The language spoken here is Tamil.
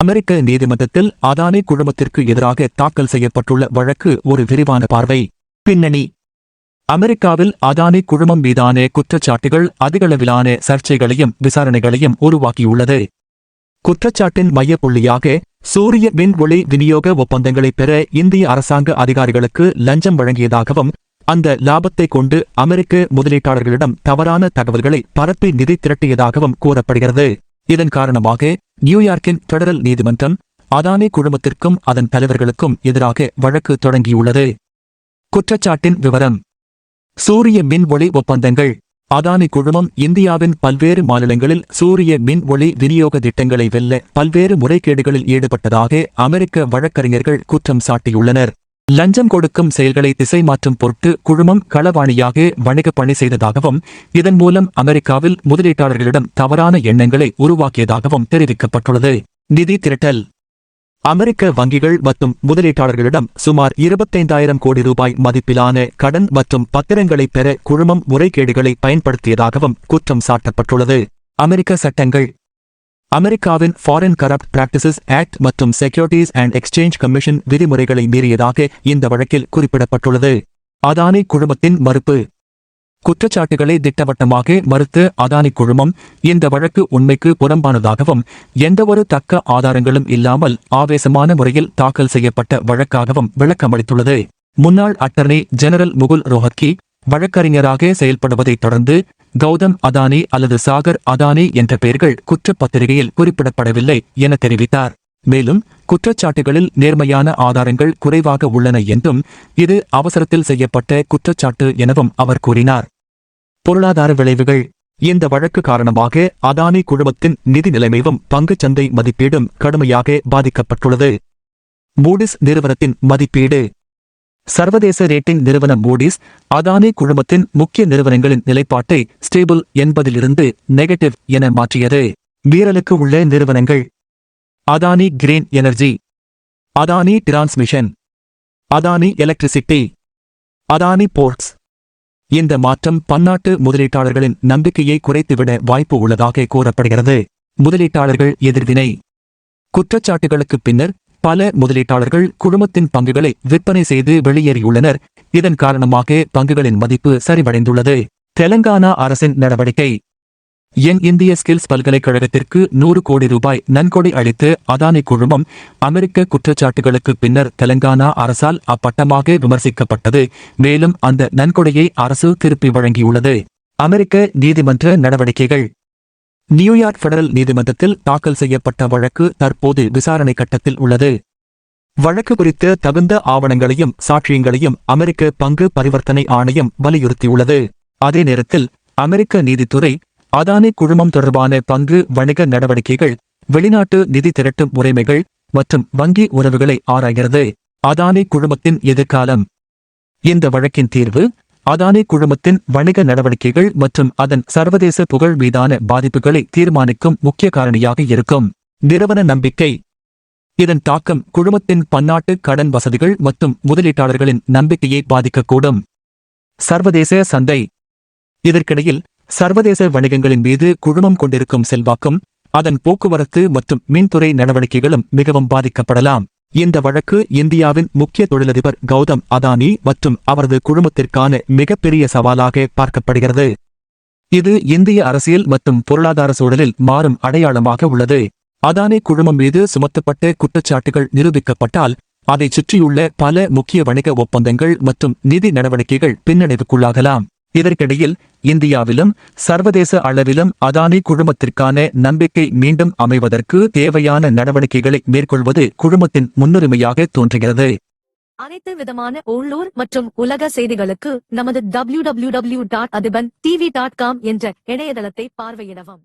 அமெரிக்க நீதிமன்றத்தில் அதானி குழுமத்திற்கு எதிராக தாக்கல் செய்யப்பட்டுள்ள வழக்கு ஒரு விரிவான பார்வை. பின்னணி. அமெரிக்காவில் அதானி குழுமம் மீதான குற்றச்சாட்டுகள் அதிகளவிலான சர்ச்சைகளையும் விசாரணைகளையும் உருவாக்கியுள்ளது. குற்றச்சாட்டின் மையப்புள்ளியாக சூரிய மின் ஒளி விநியோக ஒப்பந்தங்களை பெற இந்திய அரசாங்க அதிகாரிகளுக்கு லஞ்சம் வழங்கியதாகவும் அந்த லாபத்தை கொண்டு அமெரிக்க முதலீட்டாளர்களிடம் தவறான தகவல்களை பரப்பி நிதி திரட்டியதாகவும் கூறப்படுகிறது. இதன் காரணமாக நியூயார்க்கின் பெடரல் நீதிமன்றம் அதானி குழுமத்திற்கும் அதன் தலைவர்களுக்கும் எதிராக வழக்கு தொடங்கியுள்ளது. குற்றச்சாட்டின் விவரம். சூரிய மின் ஒளி ஒப்பந்தங்கள். அதானி குழுமம் இந்தியாவின் பல்வேறு மாநிலங்களில் சூரிய மின் ஒளி விநியோக திட்டங்களை வெல்ல பல்வேறு முறைகேடுகளில் ஈடுபட்டதாக அமெரிக்க வழக்கறிஞர்கள் குற்றம் சாட்டியுள்ளனர். லஞ்சம் கொடுக்கும் செயல்களை திசை மாற்றும் பொருட்டு குழுமம் களவாணியாக வணிக பணி செய்ததாகவும் இதன் மூலம் அமெரிக்காவில் முதலீட்டாளர்களிடம் தவறான எண்ணங்களை உருவாக்கியதாகவும் தெரிவிக்கப்பட்டுள்ளது. நிதி திரட்டல். அமெரிக்க வங்கிகள் மற்றும் முதலீட்டாளர்களிடம் சுமார் இருபத்தைந்தாயிரம் கோடி ரூபாய் மதிப்பிலான கடன் மற்றும் பத்திரங்களை பெற குழுமம் முறைகேடுகளை பயன்படுத்தியதாகவும் குற்றம் சாட்டப்பட்டுள்ளது. அமெரிக்க சட்டங்கள் அமெரிக்காவின் ஃபாரின் கரப்ட் பிராக்டிசஸ் ஆக்ட் மற்றும் செக்யூரிட்டிஸ் அண்ட் எக்ஸ்சேஞ்ச் கமிஷன் விதிமுறைகளை மீறியதாக இந்த வழக்கில் குறிப்பிடப்பட்டுள்ளது. அதானி குழுமத்தின் மறுப்பு. குற்றச்சாட்டுகளை திட்டவட்டமாக மறுத்த அதானி குழுமம் இந்த வழக்கு உண்மைக்கு புறம்பானதாகவும் எந்தவொரு தக்க ஆதாரங்களும் இல்லாமல் ஆவேசமான முறையில் தாக்கல் செய்யப்பட்ட வழக்காகவும் விளக்கமளித்துள்ளது. முன்னாள் அட்டர்னி ஜெனரல் முகுல் ரோஹத்கி வழக்கறிஞராக செயல்படுவதைத் தொடர்ந்து கௌதம் அதானி அல்லது சாகர் அதானி என்ற பெயர்கள் குற்றப்பத்திரிகையில் குறிப்பிடப்படவில்லை என தெரிவித்தார். மேலும் குற்றச்சாட்டுகளில் நேர்மையான ஆதாரங்கள் குறைவாக உள்ளன என்றும் இது அவசரத்தில் செய்யப்பட்ட குற்றச்சாட்டு எனவும் அவர் கூறினார். பொருளாதார விளைவுகள். இந்த வழக்கு காரணமாக அதானி குழுமத்தின் நிதி நிலைமையும் பங்குச்சந்தை மதிப்பீடும் கடுமையாக பாதிக்கப்பட்டுள்ளது. மூடிஸ் நிறுவனத்தின் மதிப்பீடு. சர்வதேச ரேட்டிங் நிறுவனம் மூடிஸ் அதானி குழுமத்தின் முக்கிய நிறுவனங்களின் நிலைப்பாட்டை ஸ்டேபிள் என்பதிலிருந்து நெகட்டிவ் என மாற்றியது. மீறலுக்கு உள்ள நிறுவனங்கள். Adani green energy. Adani transmission. Adani electricity. Adani ports. இந்த மாற்றம் பன்னாட்டு முதலீட்டாளர்களின் நம்பிக்கையை குறைத்துவிட வாய்ப்பு உள்ளதாக கூறப்படுகிறது. முதலீட்டாளர்கள் எதிர்வினை. குற்றச்சாட்டுகளுக்குப் பின்னர் பல முதலீட்டாளர்கள் குழுமத்தின் பங்குகளை விற்பனை செய்து வெளியேறியுள்ளனர். இதன் காரணமாக பங்குகளின் மதிப்பு சரிவடைந்துள்ளது. தெலங்கானா அரசின் நடவடிக்கை. என் இந்திய ஸ்கில்ஸ் பல்கலைக்கழகத்திற்கு நூறு கோடி ரூபாய் நன்கொடை அளித்து அதானி குழுமம் அமெரிக்க குற்றச்சாட்டுகளுக்கு பின்னர் தெலங்கானா அரசால் அப்பட்டமாக விமர்சிக்கப்பட்டது. மேலும் அந்த நன்கொடையை அரசு திருப்பி வழங்கியுள்ளது. அமெரிக்க நீதிமன்ற நடவடிக்கைகள். நியூயார்க் பெடரல் நீதிமன்றத்தில் தாக்கல் செய்யப்பட்ட வழக்கு தற்போது விசாரணை கட்டத்தில் உள்ளது. வழக்கு குறித்த தகுந்த ஆவணங்களையும் சாட்சியங்களையும் அமெரிக்க பங்கு பரிவர்த்தனை ஆணையம் வலியுறுத்தியுள்ளது. அதே நேரத்தில் அமெரிக்க நீதித்துறை அதானி குழுமம் தொடர்பான பங்கு வணிக நடவடிக்கைகள் வெளிநாட்டு நிதி திரட்டும் முறைமைகள் மற்றும் வங்கி உறவுகளை ஆராய்கிறது. அதானி குழுமத்தின் எதிர்காலம். இந்த வழக்கின் தீர்வு அதானி குழுமத்தின் வணிக நடவடிக்கைகள் மற்றும் அதன் சர்வதேச புகழ் மீதான பாதிப்புகளை தீர்மானிக்கும் முக்கிய காரணியாக இருக்கும். நிறுவன நம்பிக்கை. இதன் தாக்கம் குழுமத்தின் பன்னாட்டு கடன் வசதிகள் மற்றும் முதலீட்டாளர்களின் நம்பிக்கையை பாதிக்கக்கூடும். சர்வதேச சந்தை. இதற்கிடையில் சர்வதேச வணிகங்களின் மீது குழுமம் கொண்டிருக்கும் செல்வாக்கும் அதன் போக்குவரத்து மற்றும் மின்துறை நடவடிக்கைகளும் மிகவும் பாதிக்கப்படலாம். இந்த வழக்கு இந்தியாவின் முக்கிய தொழிலதிபர் கௌதம் அதானி மற்றும் அவரது குழுமத்திற்கான மிகப்பெரிய சவாலாக பார்க்கப்படுகிறது. இது இந்திய அரசியல் மற்றும் பொருளாதார சூழலில் மாறும் அடையாளமாக உள்ளது. அதானி குழுமம் மீது சுமத்தப்பட்ட குற்றச்சாட்டுகள் நிரூபிக்கப்பட்டால் அதைச் சுற்றியுள்ள பல முக்கிய வணிக ஒப்பந்தங்கள் மற்றும் நிதி நடவடிக்கைகள் பின்னடைவுக்குள்ளாகலாம். இதற்கிடையில் இந்தியாவிலும் சர்வதேச அளவிலும் அதானி குழுமத்திற்கான நம்பிக்கை மீண்டும் அமைவதற்கு தேவையான நடவடிக்கைகளை மேற்கொள்வது குழுமத்தின் முன்னுரிமையாக தோன்றுகிறது. அனைத்து விதமான உள்ளூர் மற்றும் உலக செய்திகளுக்கு நமது Athiban T V dot com என்ற இணையதளத்தை பார்வையிடவும்.